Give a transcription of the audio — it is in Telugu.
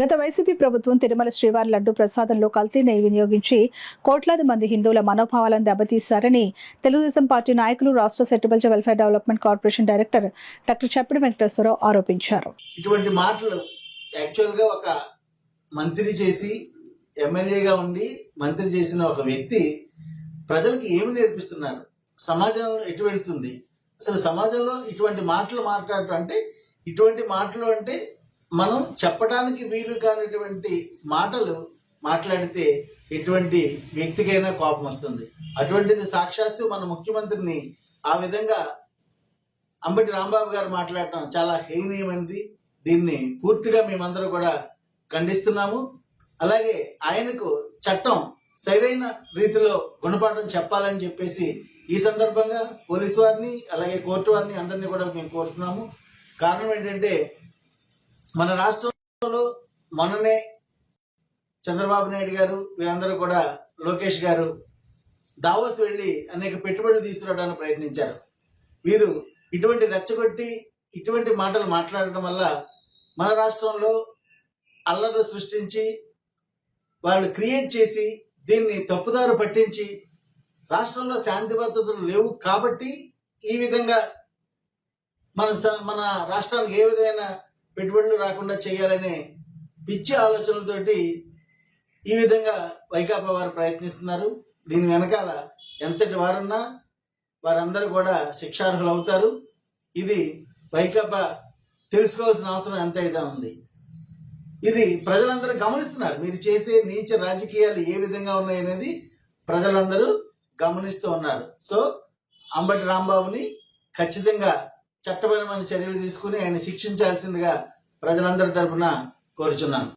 గత వైసీపీ ప్రభుత్వం తిరుమల శ్రీవారి లడ్డు ప్రసాదంలో కల్తీ నెయ్యి వినియోగించి కోట్లాది మంది హిందువుల మనోభావాలను దెబ్బతీశారని తెలుగుదేశం పార్టీ నాయకులు రాష్ట్ర Settibalija welfare development corporation director doctor Chappidi Venkateswara Rao ఆరోపించారు. ఇటువంటి మాటలు యాక్చువల్గా ఒక మంత్రి చేసి ఎమ్మెల్యేగా ఉండి మంత్రి చేసిన ఒక వ్యక్తి ప్రజలకి ఏమి నేర్పిస్తున్నారు? సమాజం ఎటు వెళుతుంది? అసలు సమాజంలో ఇటువంటి మాటలు మాట్లాడటం అంటే ఇటువంటి మాటలు అంటే మనం చెప్పడానికి వీలు కానిటువంటి మాటలు మాట్లాడితే ఎటువంటి వ్యక్తికైనా కోపం వస్తుంది. అటువంటిది సాక్షాత్తు మన ముఖ్యమంత్రిని ఆ విధంగా అంబటి రాంబాబు గారు మాట్లాడటం చాలా హేయనీయమైనది దీన్ని పూర్తిగా మేమందరూ కూడా ఖండిస్తున్నాము. అలాగే ఆయనకు చట్టం సరైన రీతిలో గుణపాఠం చెప్పాలని చెప్పేసి ఈ సందర్భంగా పోలీసు వారిని అలాగే కోర్టు వారిని అందరినీ కూడా మేము కోరుతున్నాము. కారణం ఏంటంటే మన రాష్ట్రంలో మొన్ననే చంద్రబాబు నాయుడు గారు వీరందరూ కూడా లోకేష్ గారు దావోస్ వెళ్ళి అనేక పెట్టుబడులు తీసుకురావడానికి ప్రయత్నించారు. వీరు ఇటువంటి రెచ్చగొట్టి ఇటువంటి మాటలు మాట్లాడటం వల్ల మన రాష్ట్రంలో అల్లర్లు సృష్టించి వాళ్ళు క్రియేట్ చేసి దీన్ని తప్పుదారు పట్టించి రాష్ట్రంలో శాంతి భద్రతలు లేవు కాబట్టి ఈ విధంగా మన స- మన రాష్ట్రానికి ఏ విధమైన పెట్టుబడులు రాకుండా చేయాలనే పిచ్చి ఆలోచనలతోటి ఈ విధంగా వైకాపా వారు ప్రయత్నిస్తున్నారు. దీని వెనకాల ఎంతటి వారున్నా వారందరూ కూడా శిక్షార్హులు అవుతారు ఇది వైకాపా తెలుసుకోవాల్సిన అవసరం ఎంతైతే ఉంది. ఇది ప్రజలందరూ గమనిస్తున్నారు. మీరు చేసే నీచ రాజకీయాలు ఏ విధంగా ఉన్నాయనేది ప్రజలందరూ గమనిస్తూ ఉన్నారు. సో అంబటి రాంబాబుని ఖచ్చితంగా చట్టపరమైన చర్యలు తీసుకుని ఆయన శిక్షించాల్సిందిగా ప్రజలందరి తరఫున కోరుచున్నాను.